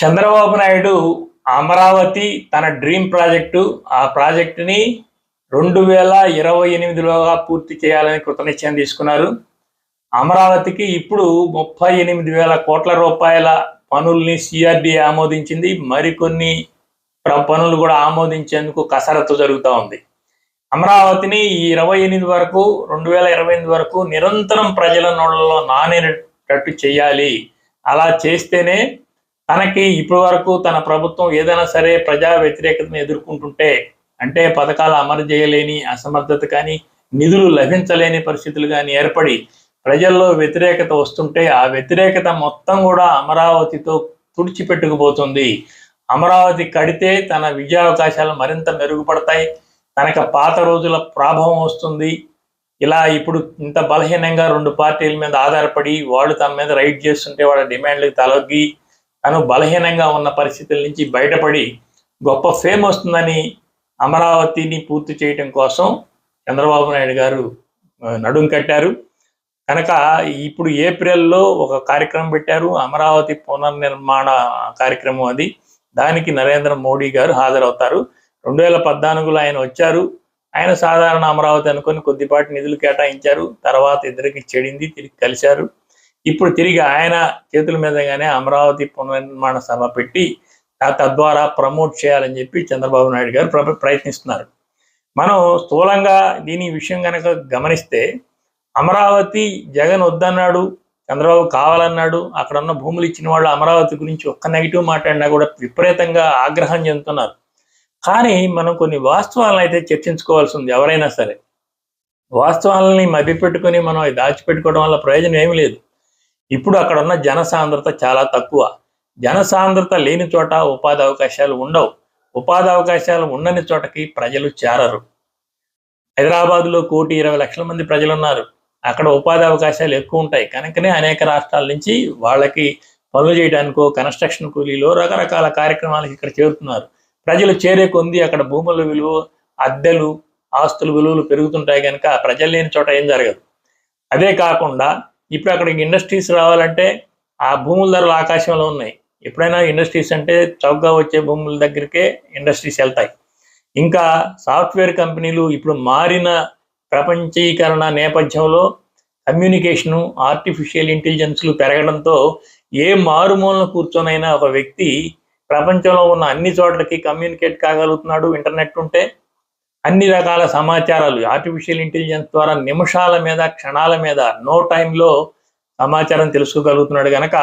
చంద్రబాబు నాయుడు అమరావతి తన dream project ఆ ప్రాజెక్టుని రెండు వేల ఇరవై ఎనిమిదిలోగా పూర్తి చేయాలని కృతనిశ్చయం తీసుకున్నారు. అమరావతికి ఇప్పుడు ముప్పై ఎనిమిది వేల కోట్ల రూపాయల పనుల్ని సిఆర్డి ఆమోదించింది. మరికొన్ని పనులు కూడా ఆమోదించేందుకు కసరత్తు జరుగుతూ ఉంది. అమరావతిని ఈ ఇరవై ఎనిమిది వరకు రెండు వేల ఇరవై ఎనిమిది వరకు నిరంతరం ప్రజల నోళ్ళలో నానేటట్టు చేయాలి. అలా చేస్తేనే తనకి ఇప్పటి వరకు తన ప్రభుత్వం ఏదైనా సరే ప్రజా వ్యతిరేకతను ఎదుర్కొంటుంటే అంటే పథకాలు అమలు చేయలేని అసమర్థత కానీ నిధులు లభించలేని పరిస్థితులు కానీ ఏర్పడి ప్రజల్లో వ్యతిరేకత వస్తుంటే ఆ వ్యతిరేకత మొత్తం కూడా అమరావతితో తుడిచిపెట్టుకుపోతుంది అమరావతి కడితే తన విజయావకాశాలు మరింత మెరుగుపడతాయి. తనకు పాత రోజుల ప్రాభవం వస్తుంది. ఇలా ఇప్పుడు ఇంత బలహీనంగా రెండు పార్టీల మీద ఆధారపడి వాళ్ళు తన మీద రైట్ చేస్తుంటే వాళ్ళ డిమాండ్లకు తలొగ్గి తను బలహీనంగా ఉన్న పరిస్థితుల నుంచి బయటపడి గొప్ప ఫేమ్ వస్తుందని అమరావతిని పూర్తి చేయటం కోసం చంద్రబాబు నాయుడు గారు నడుం కట్టారు. కనుక ఇప్పుడు ఏప్రిల్లో ఒక కార్యక్రమం పెట్టారు. అమరావతి పునర్నిర్మాణ కార్యక్రమం అది. దానికి నరేంద్ర మోడీ గారు హాజరవుతారు. రెండు వేల పద్నాలుగులో ఆయన వచ్చారు. ఆయన సాధారణ అమరావతి అనుకొని కొద్దిపాటి నిధులు కేటాయించారు. తర్వాత ఇద్దరికి చెడింది తిరిగి కలిశారు. ఇప్పుడు తిరిగి ఆయన చేతుల మీదగానే అమరావతి పునర్నిర్మాణ సభ పెట్టి తద్వారా ప్రమోట్ చేయాలని చెప్పి చంద్రబాబు నాయుడు గారు ప్ర- ప్రయత్నిస్తున్నారు. మనం స్థూలంగా దీని విషయం కనుక గమనిస్తే అమరావతి జగన్ వద్దన్నాడు చంద్రబాబు కావాలన్నాడు అక్కడ ఉన్న భూములు ఇచ్చిన వాళ్ళు అమరావతి గురించి ఒక్క నెగిటివ్ మాట్లాడినా కూడా విపరీతంగా ఆగ్రహం చెందుతున్నారు. కానీ మనం కొన్ని వాస్తవాలను అయితే చర్చించుకోవాల్సి ఉంది ఎవరైనా సరే. వాస్తవాలని మభ్యపెట్టుకొని మనం దాచిపెట్టుకోవడం వల్ల ప్రయోజనం ఏమీ లేదు. ఇప్పుడు అక్కడ ఉన్న జనసాంద్రత చాలా తక్కువ. జనసాంద్రత లేని చోట ఉపాధి అవకాశాలు ఉండవు. ఉపాధి అవకాశాలు ఉండని చోటకి ప్రజలు చేరరు. హైదరాబాద్లో కోటి ఇరవై లక్షల మంది ప్రజలు ఉన్నారు అక్కడ ఉపాధి అవకాశాలు ఎక్కువ ఉంటాయి. కనుకనే అనేక రాష్ట్రాల నుంచి వాళ్ళకి పనులు చేయడానికో కన్స్ట్రక్షన్ కూలీలో రకరకాల కార్యక్రమాలకు ఇక్కడ చేరుతున్నారు. ప్రజలు చేరే కొంది అక్కడ భూముల విలువ అద్దెలు ఆస్తుల విలువలు పెరుగుతుంటాయి కనుక ప్రజలు లేని చోట ఏం జరగదు. అదే కాకుండా ఇప్పుడు అక్కడికి ఇండస్ట్రీస్ రావాలంటే ఆ భూముల ధరలు ఆకాశంలో ఉన్నాయి. ఎప్పుడైనా ఇండస్ట్రీస్ అంటే చౌకగా వచ్చే భూముల దగ్గరికే ఇండస్ట్రీస్ వెళ్తాయి. ఇంకా సాఫ్ట్వేర్ కంపెనీలు ఇప్పుడు మారిన ప్రపంచీకరణ నేపథ్యంలో కమ్యూనికేషను ఆర్టిఫిషియల్ ఇంటెలిజెన్స్లు పెరగడంతో ఏ మారుమూలన కూర్చొనైనా ఒక వ్యక్తి ప్రపంచంలో ఉన్న అన్ని చోట్లకి కమ్యూనికేట్ కాగలుగుతున్నాడు. ఇంటర్నెట్ ఉంటే అన్ని రకాల సమాచారాలు ఆర్టిఫిషియల్ ఇంటెలిజెన్స్ ద్వారా నిమిషాల మీద క్షణాల మీద నో టైంలో సమాచారం తెలుసుకోగలుగుతున్నాడు కనుక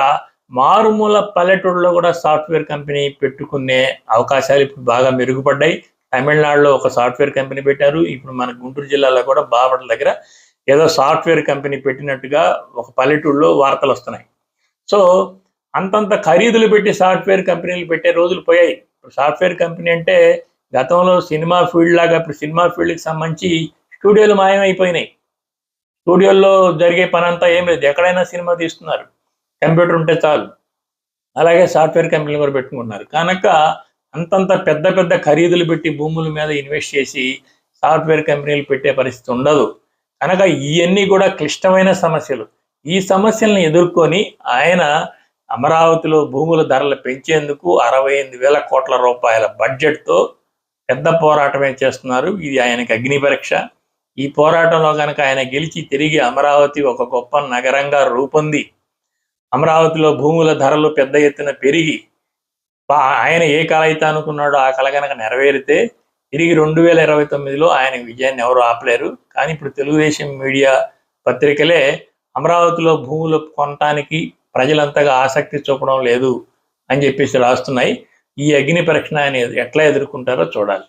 మారుమూల పల్లెటూరులో కూడా సాఫ్ట్వేర్ కంపెనీ పెట్టుకునే అవకాశాలు ఇప్పుడు బాగా మెరుగుపడ్డాయి. తమిళనాడులో ఒక సాఫ్ట్వేర్ కంపెనీ పెట్టారు. ఇప్పుడు మన గుంటూరు జిల్లాలో కూడా బాపట్ల దగ్గర ఏదో సాఫ్ట్వేర్ కంపెనీ పెట్టినట్టుగా ఒక పల్లెటూరులో వార్తలు వస్తున్నాయి. సో అంతంత ఖరీదులు పెట్టి సాఫ్ట్వేర్ కంపెనీలు పెట్టే రోజులు పోయాయి. సాఫ్ట్వేర్ కంపెనీ అంటే గతంలో సినిమా ఫీల్డ్ లాగా ఇప్పుడు సినిమా ఫీల్డ్కి సంబంధించి స్టూడియోలు మాయమైపోయినాయి. స్టూడియోల్లో జరిగే పని అంతా ఏం లేదు. ఎక్కడైనా సినిమా తీస్తున్నారు. కంప్యూటర్ ఉంటే చాలు. అలాగే సాఫ్ట్వేర్ కంపెనీలు కూడా పెట్టుకుంటున్నారు. కనుక అంతంత పెద్ద పెద్ద ఖరీదులు పెట్టి భూముల మీద ఇన్వెస్ట్ చేసి సాఫ్ట్వేర్ కంపెనీలు పెట్టే పరిస్థితి ఉండదు. కనుక ఇవన్నీ కూడా క్లిష్టమైన సమస్యలు. ఈ సమస్యలను ఎదుర్కొని ఆయన అమరావతిలో భూముల ధరలు పెంచేందుకు అరవై ఎనిమిది వేల కోట్ల రూపాయల బడ్జెట్తో పెద్ద పోరాటమే చేస్తున్నారు. ఇది ఆయనకి అగ్ని పరీక్ష. ఈ పోరాటంలో కనుక ఆయన గెలిచి తిరిగి అమరావతి ఒక గొప్ప నగరంగా రూపొంది. అమరావతిలో భూముల ధరలు పెద్ద ఎత్తున పెరిగి ఆయన ఏ కళ అయితే అనుకున్నాడో ఆ కళ కనుక నెరవేరితే తిరిగి రెండు వేల ఇరవై తొమ్మిదిలో ఆయన విజయాన్ని ఎవరు ఆపలేరు. కానీ ఇప్పుడు తెలుగుదేశం మీడియా పత్రికలే అమరావతిలో భూములు కొనటానికి ప్రజలంతగా ఆసక్తి చూపడం లేదు అని చెప్పేసి రాస్తున్నాయి. ఈ అగ్ని పరీక్ష ఆయన ఎట్లా ఎదుర్కొంటారో చూడాలి.